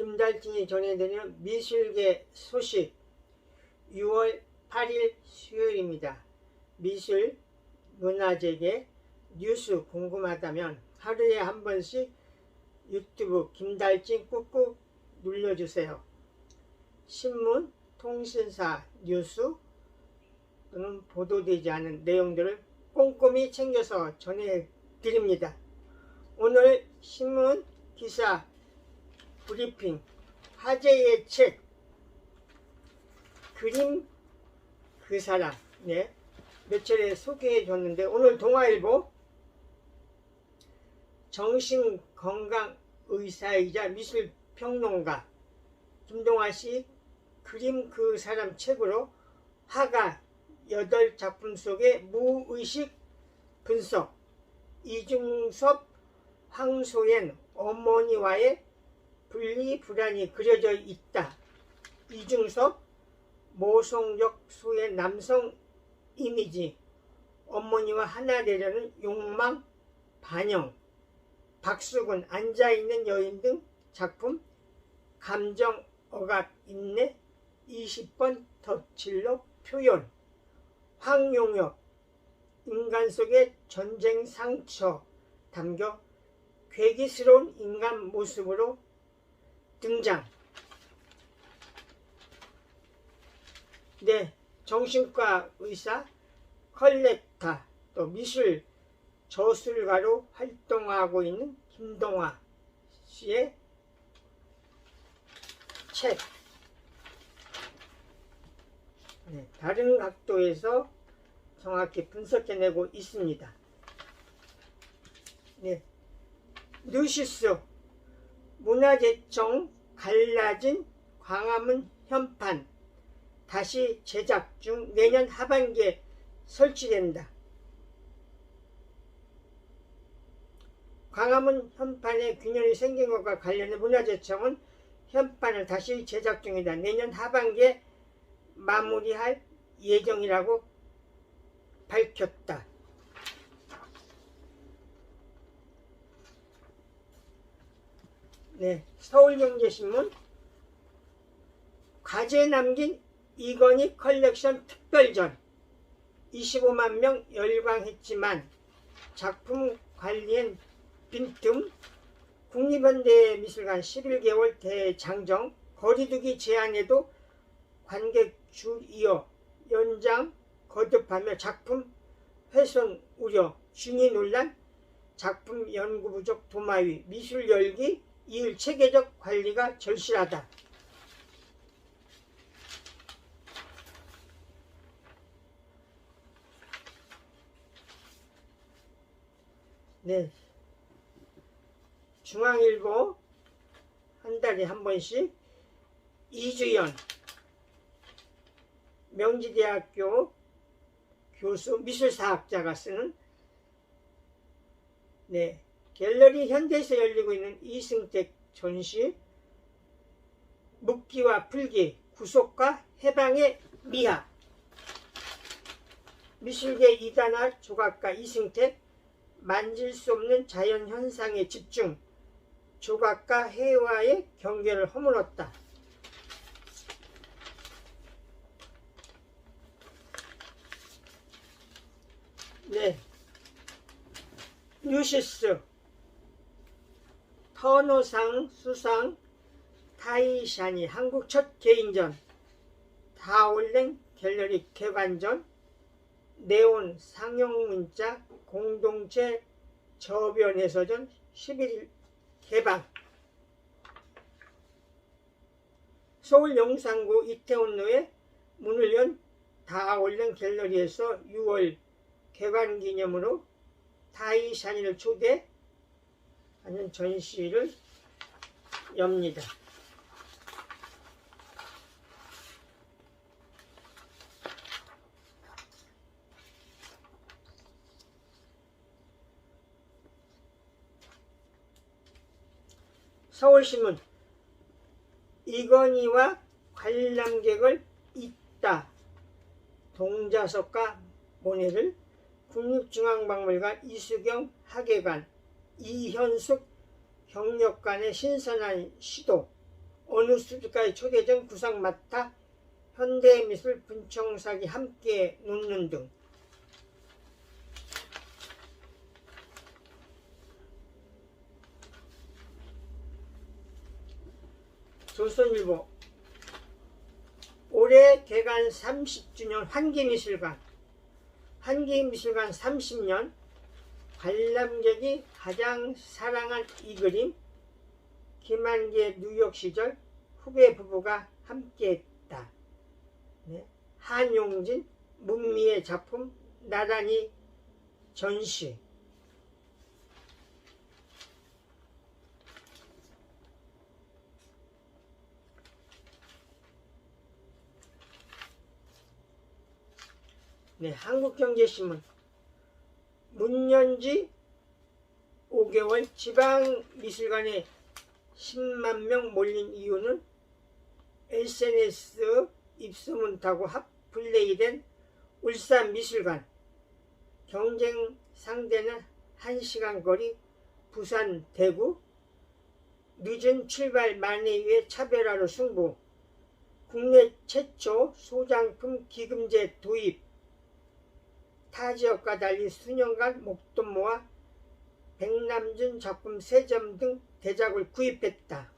김달진이 전해드리는 미술계 소식 6월 8일 수요일입니다. 미술 문화재계 뉴스 궁금하다면 하루에 한 번씩 유튜브 김달진 꾹꾹 눌러주세요. 신문, 통신사, 뉴스 또는 보도되지 않은 내용들을 꼼꼼히 챙겨서 전해드립니다. 오늘 신문 기사 브리핑 화제의 책 그림 그 사람. 네. 몇 차례 소개해 줬는데 오늘 동아일보. 정신건강의사이자 미술평론가. 김동아 씨 그림 그 사람 책으로 화가 8작품 속의 무의식 분석. 이중섭 황소연 어머니와의 분리 불안이 그려져 있다. 이중섭 모성적 소의 남성 이미지. 어머니와 하나 되려는 욕망 반영. 박수근 앉아있는 여인 등 작품 감정 억압 인내 20번 덧칠로 표현. 황용엽 인간 속의 전쟁 상처. 담겨 괴기스러운 인간 모습으로 등장. 네, 정신과 의사, 컬렉터, 또 미술 저술가로 활동하고 있는 김동화 씨의 책. 네, 다른 각도에서 정확히 분석해내고 있습니다. 네, 뉴시스 문화재청 갈라진 광화문 현판 다시 제작 중 내년 하반기에 설치된다. 광화문 현판에 균열이 생긴 것과 관련해 문화재청은 현판을 다시 제작 중이다. 내년 하반기에 마무리할 예정이라고 밝혔다. 네, 서울경제신문. 과제 남긴 이건희 컬렉션 특별전. 25만 명 열광했지만 작품 관리엔 빈틈. 국립현대미술관 11개월 대장정. 거리두기 제한에도 관객 줄 이어 연장 거듭하며 작품 훼손 우려 중위 논란 작품 연구 부족 도마 위 미술 열기 이을 체계적 관리가 절실하다. 네. 중앙일보 한 달에 한 번씩 이주연 명지대학교 교수 미술사학자가 쓰는 네 갤러리 현대에서 열리고 있는 이승택 전시 묵기와 풀기 구속과 해방의 미학 미술계 이단화 조각가 이승택 만질 수 없는 자연 현상에 집중 조각가 해와의 경계를 허물었다. 네. 뉴시스 터노상 수상 타이샤니 한국 첫 개인전 다올랭 갤러리 개관전 네온 상용 문자 공동체 저변 해서전 11일 개방. 서울 용산구 이태원로에 문을 연 다올랭 갤러리에서 6월 개관 기념으로 타이샤니를 초대 하는 전시를 엽니다. 서울신문 이건희와 관람객을 잇다 동자석과 모네를 국립중앙박물관 이수경 학예관 이현숙 경력관의 신선한 시도 어느 수준까지 초대전 구상 맡아 현대미술 분청사기 함께 놓는 등. 조선일보. 올해 개관 30주년 환기미술관. 환기미술관 30년 관람객이 가장 사랑한 이 그림 김한계 뉴욕 시절 후배 부부가 함께했다. 네. 한용진 문미의 작품 나란히 전시 네, 한국경제신문 문연지 5개월 지방미술관에 10만 명 몰린 이유는 SNS 입소문 타고 핫플레이된 울산미술관. 경쟁 상대는 1시간 거리 부산 대구 늦은 출발 만에 위해 차별화로 승부. 국내 최초 소장품 기금제 도입 타 지역과 달리 수년간 목돈 모아 백남준 작품 3점 등 대작을 구입했다.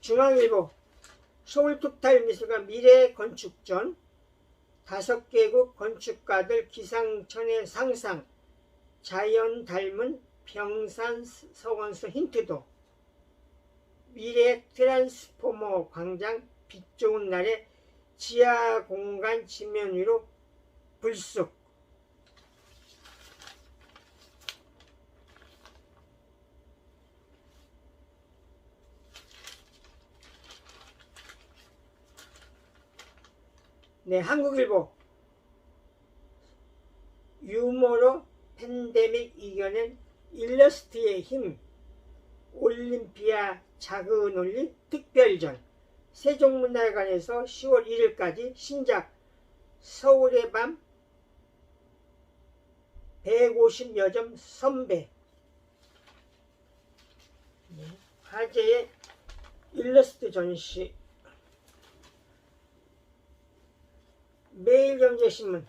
중앙일보 서울특탈미술관 미래 건축전 다섯 개국 건축가들 기상천의 상상 자연 닮은 병산 서원수 힌트도 미래 트랜스포머 광장 빛 좋은 날에 지하 공간 지면 위로 불쑥. 네, 한국일보. 유머로 팬데믹 이겨낸 일러스트의 힘 올림피아 자그 논리 특별전. 세종문화관에서 10월 1일까지 신작 서울의 밤 150여 점 선배. 네, 화제의 일러스트 전시. 매일경제신문.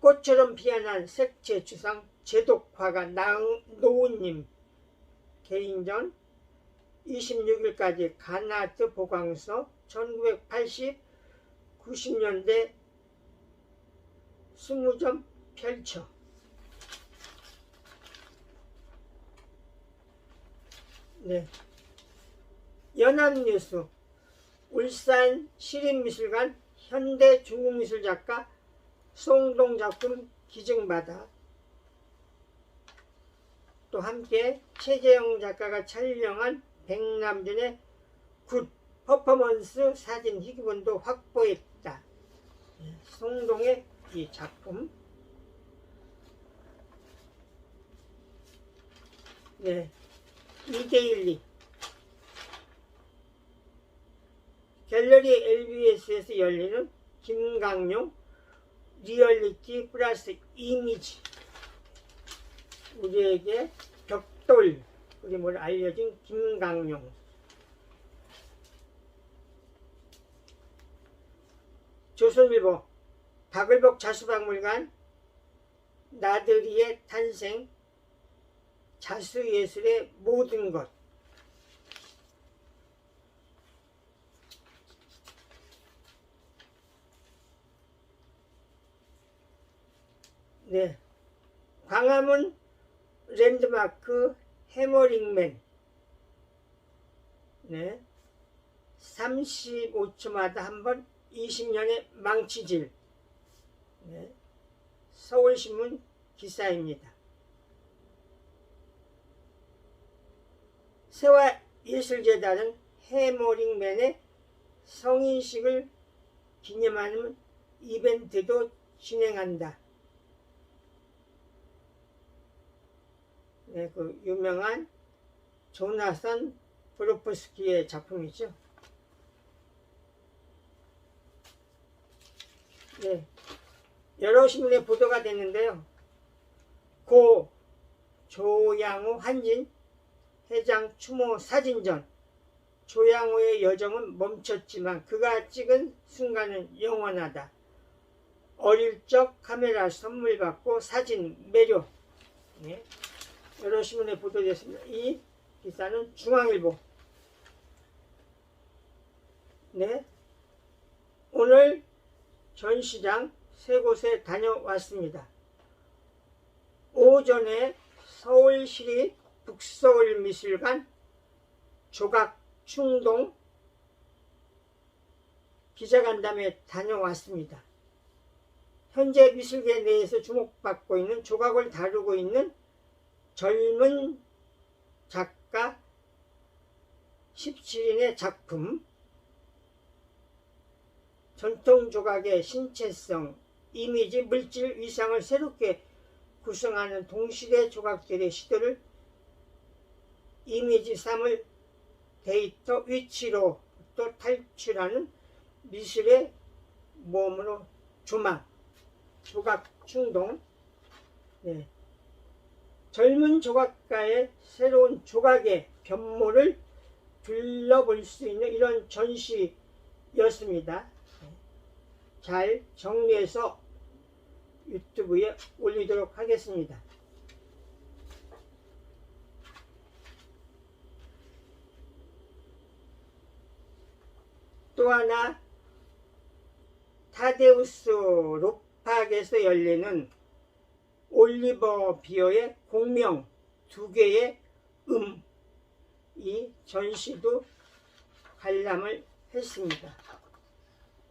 꽃처럼 피어난 색채 주상 제독화가 노우님 개인전 26일까지 가나트 보광서 1980 90년대 20점 펼쳐 네. 연합뉴스 울산 시립미술관 현대 중국미술 작가 송동 작품 기증받아 또 함께 최재영 작가가 촬영한 백남준의 굿 퍼포먼스 사진 희귀본도 확보했다. 네, 송동의 이 작품. 네, 이데일리. 갤러리 LBS에서 열리는 김강용 리얼리티 플러스 이미지 우리에게 벽돌 그림을 알려진 김강용 조선일보 박을복 자수박물관 나들이의 탄생 자수예술의 모든 것 네. 광화문 랜드마크 해머링맨 네. 35초마다 한 번 20년의 망치질 네. 서울신문 기사입니다. 세화예술재단은 해머링맨의 성인식을 기념하는 이벤트도 진행한다. 네, 그 유명한 조나선 브로프스키의 작품이죠. 네, 여러 신문에 보도가 됐는데요. 고 조양호 한진 회장 추모 사진전 조양호의 여정은 멈췄지만 그가 찍은 순간은 영원하다. 어릴 적 카메라 선물 받고 사진 매료. 네. 여러 신문에 보도됐습니다. 이 기사는 중앙일보. 네. 오늘 전시장 세 곳에 다녀왔습니다. 오전에 서울시립 북서울미술관 조각충동 기자간담회 다녀왔습니다. 현재 미술계 내에서 주목받고 있는 조각을 다루고 있는 젊은 작가 17인의 작품 전통 조각의 신체성, 이미지, 물질, 위상을 새롭게 구성하는 동시대 조각들의 시도를 이미지 3을 데이터 위치로 또 탈출하는 미술의 몸으로 조망, 조각 충동, 네. 젊은 조각가의 새로운 조각의 변모를 둘러볼 수 있는 이런 전시였습니다. 잘 정리해서 유튜브에 올리도록 하겠습니다. 또 하나 타데우스 로팍에서 열리는 올리버 비어의 공명 두 개의 음, 이 전시도 관람을 했습니다.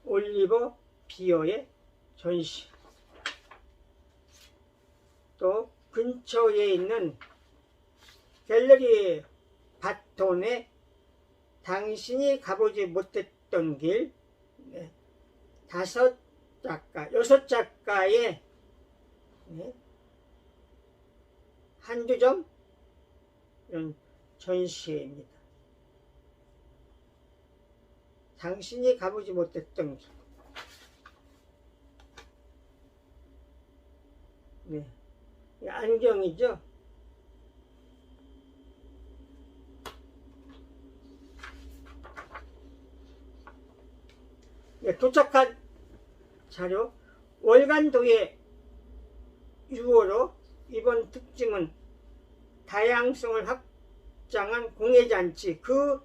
올리버 비어의 전시. 또 근처에 있는 갤러리 바톤에 당신이 가보지 못했던 길 네, 다섯 작가, 여섯 작가의 네, 한두 점 이런 전시회입니다. 당신이 가보지 못했던 길. 네. 이 안경이죠. 네, 도착한 자료 월간도의 6월호 이번 특징은 다양성을 확장한 공예잔치 그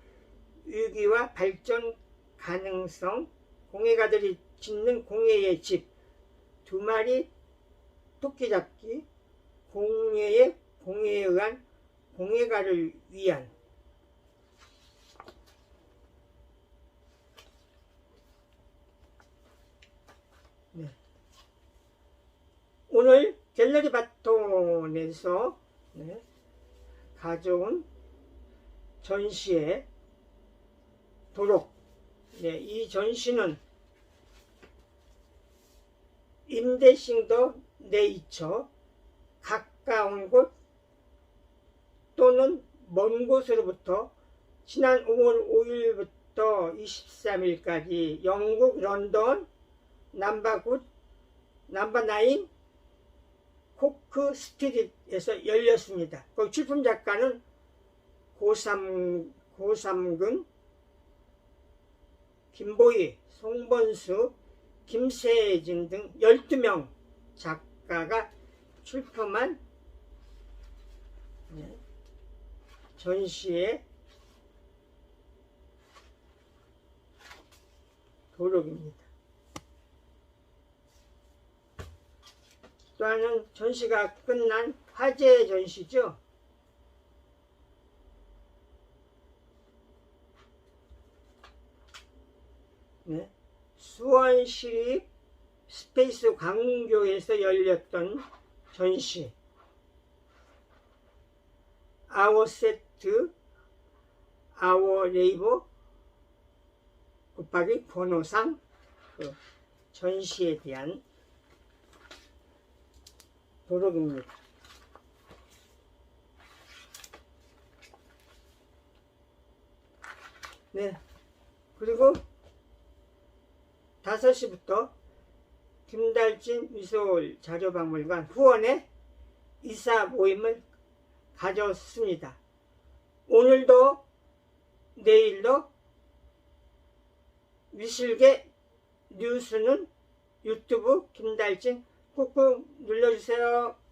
위기와 발전 가능성 공예가들이 짓는 공예의 집 두 마리 토끼 잡기 공예의 공예에 의한 공예가를 위한 네. 오늘 갤러리 바톤에서 네, 가져온 전시의 도록. 네, 이 전시는 임대싱더 네이처 가까운 곳 또는 먼 곳으로부터 지난 5월 5일부터 23일까지 영국 런던 남바굿 남바나인 코크 스트릿에서 열렸습니다. 그 출품 작가는 고삼, 고삼근, 김보희, 송번수, 김세진 등 12명 작가가 출품한 네, 전시의 도록입니다. 또 하나는 전시가 끝난 화제 전시죠. 네. 수원시립 스페이스 광교에서 열렸던 전시 아워 세트 아워 레이버 곱하기 번호상 그 전시에 대한 도록입니다. 네. 그리고 5시부터 김달진 미소올 자료박물관 후원의 이사 모임을 가졌습니다. 오늘도 내일도 미실개 뉴스는 유튜브 김달진 꾹꾹 눌러주세요.